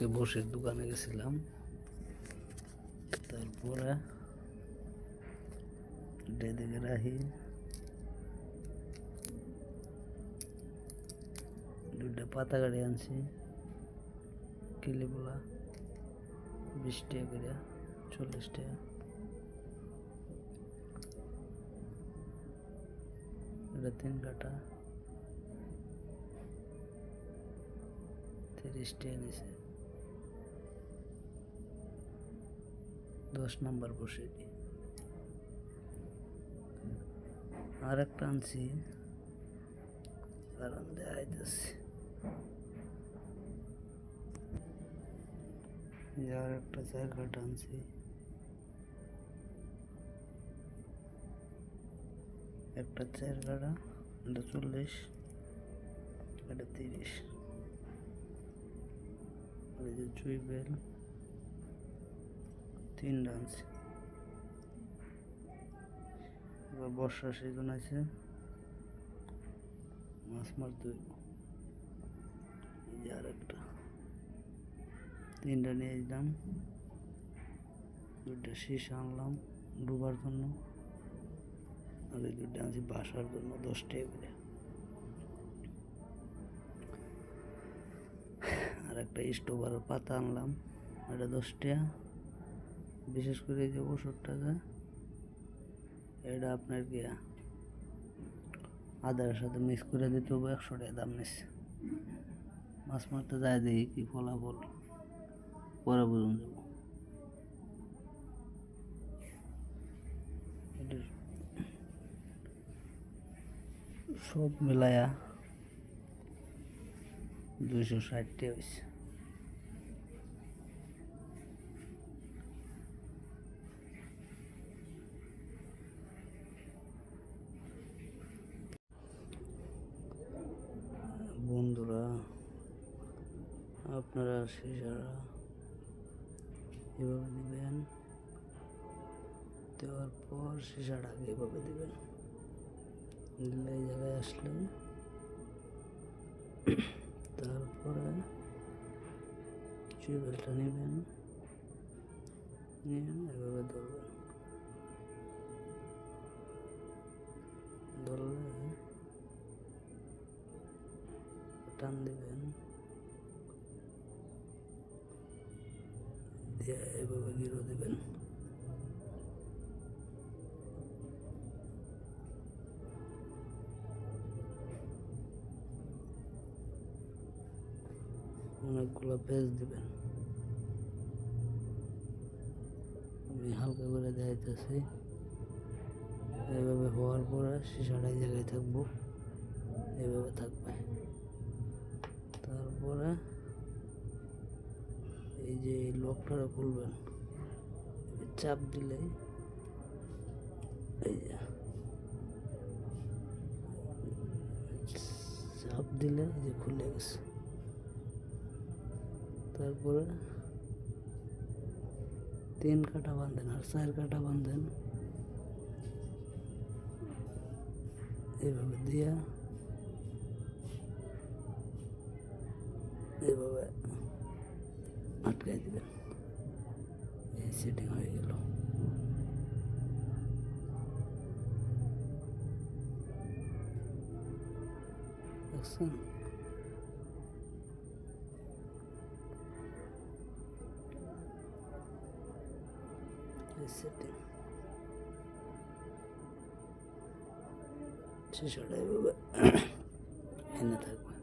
আজকে বসের দোকানে গেছিলাম। তারপরে এদিকে রাখি দুটা পাতা গাড়ি আনছি, কিলিগুলা বিশ টাকা করে, চল্লিশ টাকা। এটা তিন কাটা তিরিশ টাকা নিছে। দশ নম্বর বসে আর একটা আনছি। কারণ দেখাইতেছি। আর একটা কাটা আনছি। একটা চার কাটা এটা চল্লিশ, এটা তিরিশ। আর এই যে জুই বেল। তিন ডান্স এবার বর্ষার সিজন আছে। মাছ মারতে এই যে আর একটা তিনটা নিয়ে দিলাম দুইটা শীষ আনলাম ডুবার জন্য। আর এই দুইটা আনছি বাসার জন্য দশ টাকা করে। আর একটা স্টোভার পাতা আনলাম। এটা দশ টাকা। বিশেষ করে যে ওষুধটা এটা আপনার কি আদারের সাথে মিক্স করে দিতে হবে, একশো টাকা দাম নিচ্ছে। মাছ মারতে যায় দেখি কি ফলাফল, পরে বুঝুন যাব। সব মিলায়া দুইশো ষাট টাকা হয়েছে আপনারা সিসারা এভাবে দেবেন, দেওয়ার পর সিসাটাকে এভাবে দেবেন। দিলে এই জায়গায় আসলে তারপরে চুইবেলটা নেবেন, নিয়ে এভাবে ধরবেন। ধরলে টান দিবেন। দিয়ে এভাবে গিরো দিবেন। অনেকগুলো পেজ দিবেন। আমি হালকা করে দেখাইতেছি। এভাবে হওয়ার পরে সিসাটা এই জায়গায় থাকব। এভাবে থাকবে। তারপরে এই যে এই লকটা খুলবেন, চাপ দিলে এই চাপ দিলে যে খুলে গেছে। তারপরে তিন কাটা বাঁধেন আর চার কাটা বাঁধেন। এইভাবে দিয়া, এভাবে আটকাই দিবেন এই সেটিং হয়ে গেল দেখছেন এই সেটিং শিশাটা এভাবে এনে থাকবে